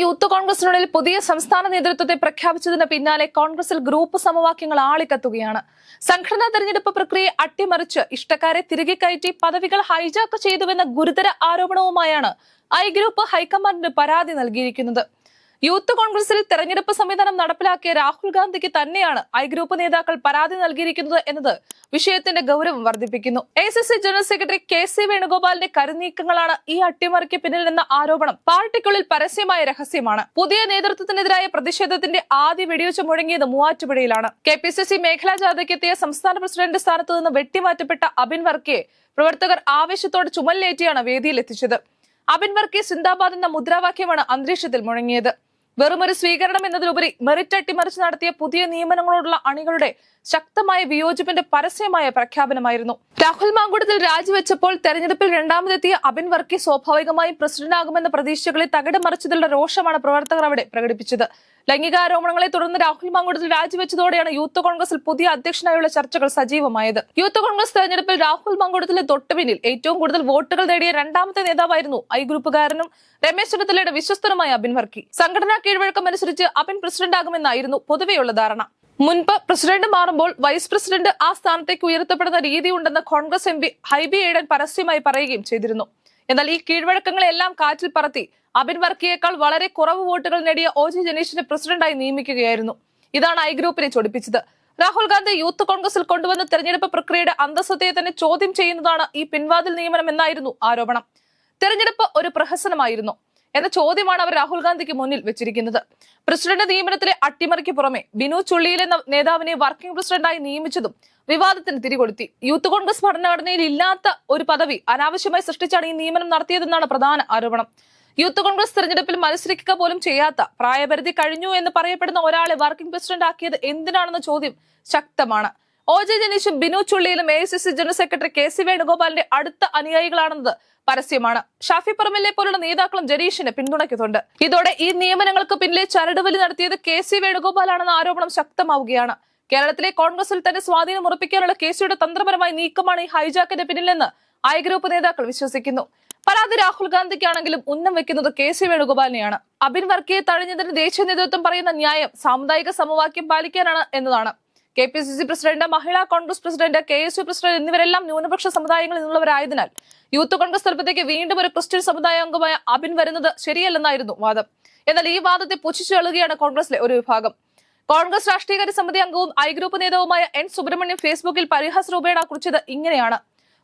Youth കോൺഗ്രസിനുള്ളിൽ പുതിയ സംസ്ഥാന നേതൃത്വത്തെ പ്രഖ്യാപിച്ചതിന് പിന്നാലെ കോൺഗ്രസിൽ ഗ്രൂപ്പ് സമവാക്യങ്ങൾ ആളിക്കത്തുകയാണ്. സംഘടനാ തെരഞ്ഞെടുപ്പ് പ്രക്രിയയെ അട്ടിമറിച്ച് ഇഷ്ടക്കാരെ തിരികെ കയറ്റി പദവികൾ ഹൈജാക്ക് ചെയ്തുവെന്ന ഗുരുതര ആരോപണവുമായാണ് ഐ ഗ്രൂപ്പ് ഹൈക്കമാൻഡിന് പരാതി നൽകിയിരിക്കുന്നത്. യൂത്ത് കോൺഗ്രസിൽ തെരഞ്ഞെടുപ്പ് സംവിധാനം നടപ്പിലാക്കിയ രാഹുൽ ഗാന്ധിക്ക് തന്നെയാണ് ഐ ഗ്രൂപ്പ് നേതാക്കൾ പരാതി നൽകിയിരിക്കുന്നത് എന്നത് വിഷയത്തിന്റെ ഗൗരവം വർദ്ധിപ്പിക്കുന്നു. A general secretary K C വേണുഗോപാലിന്റെ കരുനീക്കങ്ങളാണ് ഈ അട്ടിമറിക്ക് പിന്നിൽ നിന്ന ആരോപണം പാർട്ടിക്കുള്ളിൽ പരസ്യമായ രഹസ്യമാണ്. പുതിയ നേതൃത്വത്തിനെതിരായ പ്രതിഷേധത്തിന്റെ ആദ്യ വെടിവെച്ച് മുഴങ്ങിയത് മൂവാറ്റുപുഴയിലാണ്. കെ പി സി സി മേഖലാ ജാഥയ്ക്ക് എത്തിയ സംസ്ഥാന പ്രസിഡന്റ് സ്ഥാനത്ത് നിന്ന് വെട്ടിമാറ്റപ്പെട്ട അബിൻ വർക്കിയെ പ്രവർത്തകർ ആവേശത്തോടെ ചുമലിലേറ്റിയാണ് വേദിയിലെത്തിച്ചത്. അബിൻ വർക്കി സിന്ദാബാദ് എന്ന മുദ്രാവാക്യമാണ് അന്തരീക്ഷത്തിൽ മുഴങ്ങിയത്. വെറുമൊരു സ്വീകരണം എന്നതിലുപരി മെറിറ്റ് അട്ടിമറിച്ച് നടത്തിയ പുതിയ നിയമനങ്ങളോടുള്ള അണികളുടെ ശക്തമായ വിയോജിപ്പിന്റെ പരസ്യമായ പ്രഖ്യാപനമായിരുന്നു. രാഹുൽ മാങ്കുടത്തിൽ രാജിവെച്ചപ്പോൾ തെരഞ്ഞെടുപ്പിൽ രണ്ടാമതെത്തിയ അബിൻ വർക്കി സ്വാഭാവികമായും പ്രസിഡന്റാകുമെന്ന പ്രതീക്ഷകളെ തകിടം മറിച്ചതിലുള്ള രോഷമാണ് പ്രവർത്തകർ അവിടെ പ്രകടിപ്പിച്ചത്. ലൈംഗികാരോപണങ്ങളെ തുടർന്ന് രാഹുൽ മാങ്കുടത്തിൽ രാജിവെച്ചതോടെയാണ് യൂത്ത് കോൺഗ്രസിൽ പുതിയ അധ്യക്ഷനായുള്ള ചർച്ചകൾ സജീവമായത്. യൂത്ത് കോൺഗ്രസ് തെരഞ്ഞെടുപ്പിൽ രാഹുൽ മാങ്കുടത്തിലെ തൊട്ടുപിന്നിൽ ഏറ്റവും കൂടുതൽ വോട്ടുകൾ നേടിയ രണ്ടാമത്തെ നേതാവായിരുന്നു ഐ ഗ്രൂപ്പുകാരനും രമേശ് ചെന്നിത്തലയുടെ വിശ്വസ്തനുമായ അബിൻ വർക്കി. സംഘടനാ കീഴ്വഴക്കം അനുസരിച്ച് അബിൻ പ്രസിഡന്റാകുമെന്നായിരുന്നു പൊതുവെയുള്ള ധാരണ. മുൻപ് പ്രസിഡന്റ് മാറുമ്പോൾ വൈസ് പ്രസിഡന്റ് ആ സ്ഥാനത്തേക്ക് ഉയർത്തപ്പെടുന്ന രീതിയുണ്ടെന്ന് കോൺഗ്രസ് എം പി ഹൈബി ഏഡൻ പരസ്യമായി പറയുകയും ചെയ്തിരുന്നു. എന്നാൽ ഈ കീഴ്വഴക്കങ്ങളെല്ലാം കാറ്റിൽ പറത്തി അബിൻ വർക്കിയേക്കാൾ വളരെ കുറവ് വോട്ടുകൾ നേടിയ ഒ ജി ജനീഷിനെ പ്രസിഡന്റായി നിയമിക്കുകയായിരുന്നു. ഇതാണ് ഐ ഗ്രൂപ്പിനെ ചൊടിപ്പിച്ചത്. രാഹുൽ ഗാന്ധി യൂത്ത് കോൺഗ്രസിൽ കൊണ്ടുവന്ന തെരഞ്ഞെടുപ്പ് പ്രക്രിയയുടെ അന്തസ്സതയെ തന്നെ ചോദ്യം ചെയ്യുന്നതാണ് ഈ പിൻവാതിൽ നിയമനം എന്നായിരുന്നു ആരോപണം. തെരഞ്ഞെടുപ്പ് ഒരു പ്രഹസനമായിരുന്നു എന്ന ചോദ്യമാണ് അവർ രാഹുൽ ഗാന്ധിക്ക് മുന്നിൽ വെച്ചിരിക്കുന്നത്. പ്രസിഡന്റ് നിയമനത്തിലെ അട്ടിമറിക്ക് പുറമെ ബിനു എന്ന നേതാവിനെ വർക്കിംഗ് പ്രസിഡന്റായി നിയമിച്ചതും വിവാദത്തിന് തിരികൊളുത്തി. യൂത്ത് കോൺഗ്രസ് ഭരണഘടനയിൽ ഇല്ലാത്ത ഒരു പദവി അനാവശ്യമായി സൃഷ്ടിച്ചാണ് ഈ നിയമനം നടത്തിയതെന്നാണ് പ്രധാന ആരോപണം. യൂത്ത് കോൺഗ്രസ് തെരഞ്ഞെടുപ്പിൽ മത്സരിക്കുക പോലും ചെയ്യാത്ത പ്രായപരിധി കഴിഞ്ഞു എന്ന് പറയപ്പെടുന്ന ഒരാളെ വർക്കിംഗ് പ്രസിഡന്റ് ആക്കിയത് എന്തിനാണെന്ന ചോദ്യം ശക്തമാണ്. ഒ. ജെ. ജനീഷും Binu ചുള്ളിയിലും A C C general secretary K C വേണുഗോപാലിന്റെ അടുത്ത അനുയായികളാണെന്നത് പരസ്യമാണ്. ഷാഫി പറമ്പിലെ പോലുള്ള നേതാക്കളും ജനീഷിനെ പിന്തുണയ്ക്കുന്നുണ്ട്. ഇതോടെ ഈ നിയമനങ്ങൾക്ക് പിന്നിലെ ചരടുവലി നടത്തിയത് കെ സി വേണുഗോപാലാണെന്ന ആരോപണം ശക്തമാവുകയാണ്. കേരളത്തിലെ കോൺഗ്രസിൽ തന്നെ സ്വാധീനം ഉറപ്പിക്കാനുള്ള കേസിയുടെ തന്ത്രപരമായ നീക്കമാണ് ഈ ഹൈജാക്കിന്റെ പിന്നിലെന്ന് ഐ ഗ്രൂപ്പ് നേതാക്കൾ വിശ്വസിക്കുന്നു. പരാതി രാഹുൽ ഗാന്ധിക്കാണെങ്കിലും ഉന്നം വെക്കുന്നത് കെ സി വേണുഗോപാലിനെയാണ്. അബിൻ വർക്കിയെ തഴഞ്ഞതിന് ദേശീയ നേതൃത്വം പറയുന്ന ന്യായം സാമുദായിക സമവാക്യം പാലിക്കാനാണ് എന്നതാണ്. K P C C president Mahila Congress president K S U president എന്നിവരെല്ലാം ന്യൂനപക്ഷ സമുദായങ്ങളിൽ നിന്നുള്ളവരായതിനാൽ യൂത്ത് കോൺഗ്രസ് തലപ്പത്തേക്ക് വീണ്ടും ഒരു ക്രിസ്ത്യൻ സമുദായ അംഗമായ അബിൻ വരുന്നത് ശരിയല്ലെന്നായിരുന്നു വാദം. എന്നാൽ ഈ വാദത്തെ പുച്ഛിച്ചു കോൺഗ്രസിലെ ഒരു വിഭാഗം. കോൺഗ്രസ് രാഷ്ട്രീയകാര്യ സമിതി അംഗവും ഐ ഗ്രൂപ്പ് നേതാവുമായ എൻ സുബ്രഹ്മണ്യം ഫേസ്ബുക്കിൽ പരിഹാസ രൂപേണ കുറിച്ചത് ഇങ്ങനെയാണ്.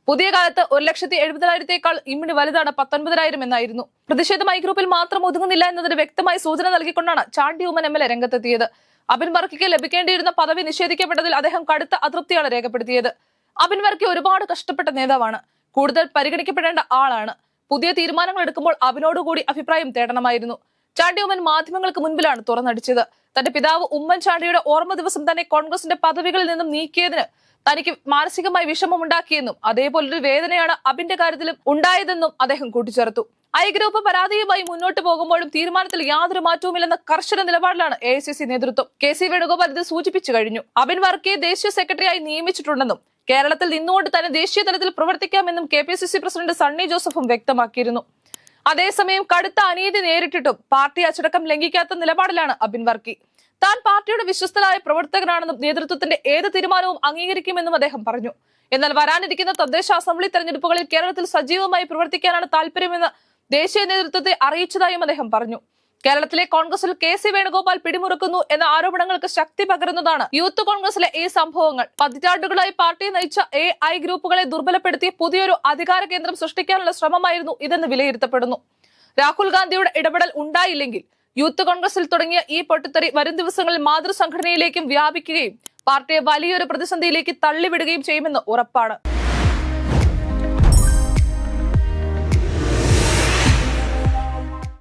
പുതിയ കാലത്ത് ഒരു ലക്ഷത്തി എഴുപതിനായിരത്തേക്കാൾ ഇമ്മിണി വലുതാണ് പത്തൊൻപതിനായിരം എന്നായിരുന്നു. പ്രതിഷേധം ഐ ഗ്രൂപ്പിൽ മാത്രം ഒതുങ്ങുന്നില്ല എന്നതിന് വ്യക്തമായ സൂചന നൽകിക്കൊണ്ടാണ് Chandy Oommen M L A രംഗത്തെത്തിയത്. അബിൻ വർക്കിക്ക് ലഭിക്കേണ്ടിയിരുന്ന പദവി നിഷേധിക്കപ്പെട്ടതിൽ അദ്ദേഹം കടുത്ത അതൃപ്തിയാണ് രേഖപ്പെടുത്തിയത്. അബിൻ വർക്കി ഒരുപാട് കഷ്ടപ്പെട്ട നേതാവാണ്. കൂടുതൽ പരിഗണിക്കപ്പെടേണ്ട ആളാണ്. പുതിയ തീരുമാനങ്ങൾ എടുക്കുമ്പോൾ അബിനോടുകൂടി അഭിപ്രായം തേടണമായിരുന്നു. ചാണ്ടി ഉമ്മൻ മാധ്യമങ്ങൾക്ക് മുൻപിലാണ് തുറന്നടിച്ചത്. തന്റെ പിതാവ് ഉമ്മൻചാണ്ടിയുടെ ഓർമ്മ ദിവസം തന്നെ കോൺഗ്രസിന്റെ പദവികളിൽ നിന്നും നീക്കിയതിന് തനിക്ക് മാനസികമായി വിഷമമുണ്ടാക്കിയെന്നും അതേപോലൊരു വേദനയാണ് അബിന്റെ കാര്യത്തിലും ഉണ്ടായതെന്നും അദ്ദേഹം കൂട്ടിച്ചേർത്തു. ഐ ഗ്രൂപ്പ് പരാതിയുമായി മുന്നോട്ട് പോകുമ്പോഴും തീരുമാനത്തിൽ യാതൊരു മാറ്റവുമില്ലെന്ന കർശന നിലപാടിലാണ് എ ഐ സി സി നേതൃത്വം. കെ സി വേണുഗോപാൽ ഇത് സൂചിപ്പിച്ചു കഴിഞ്ഞു. അബിൻ വർക്കിയെ ദേശീയ സെക്രട്ടറിയായി നിയമിച്ചിട്ടുണ്ടെന്നും കേരളത്തിൽ നിന്നുകൊണ്ട് തന്നെ ദേശീയ തലത്തിൽ പ്രവർത്തിക്കാമെന്നും K P C C president Sunny ജോസഫും വ്യക്തമാക്കിയിരുന്നു. അതേസമയം കടുത്ത അനീതി നേരിട്ടിട്ടും പാർട്ടി അച്ചടക്കം ലംഘിക്കാത്ത നിലപാടിലാണ് അബിൻ വർക്കി. താൻ പാർട്ടിയുടെ വിശ്വസ്തരായ പ്രവർത്തകനാണെന്നും നേതൃത്വത്തിന്റെ ഏത് തീരുമാനവും അംഗീകരിക്കുമെന്നും അദ്ദേഹം പറഞ്ഞു. എന്നാൽ വരാനിരിക്കുന്ന തദ്ദേശ അസംബ്ലി തെരഞ്ഞെടുപ്പുകളിൽ കേരളത്തിൽ സജീവമായി പ്രവർത്തിക്കാനാണ് താല്പര്യമെന്ന് ദേശീയ നേതൃത്വത്തെ അറിയിച്ചതായും അദ്ദേഹം പറഞ്ഞു. കേരളത്തിലെ കോൺഗ്രസിൽ കെ സി വേണുഗോപാൽ പിടിമുറുക്കുന്നു എന്ന ആരോപണങ്ങൾക്ക് ശക്തി പകരുന്നതാണ് യൂത്ത് കോൺഗ്രസിലെ ഈ സംഭവങ്ങൾ. പതിറ്റാണ്ടുകളായി പാർട്ടിയെ നയിച്ച എ ഐ ഗ്രൂപ്പുകളെ ദുർബലപ്പെടുത്തി പുതിയൊരു അധികാര കേന്ദ്രം സൃഷ്ടിക്കാനുള്ള ശ്രമമായിരുന്നു ഇതെന്ന് വിലയിരുത്തപ്പെടുന്നു. രാഹുൽ ഗാന്ധിയുടെ ഇടപെടൽ ഉണ്ടായില്ലെങ്കിൽ യൂത്ത് കോൺഗ്രസിൽ തുടങ്ങിയ ഈ പൊട്ടിത്തെറി വരും ദിവസങ്ങളിൽ മാതൃസംഘടനയിലേക്കും വ്യാപിക്കുകയും പാർട്ടിയെ വലിയൊരു പ്രതിസന്ധിയിലേക്ക് തള്ളിവിടുകയും ചെയ്യുമെന്ന് ഉറപ്പാണ്.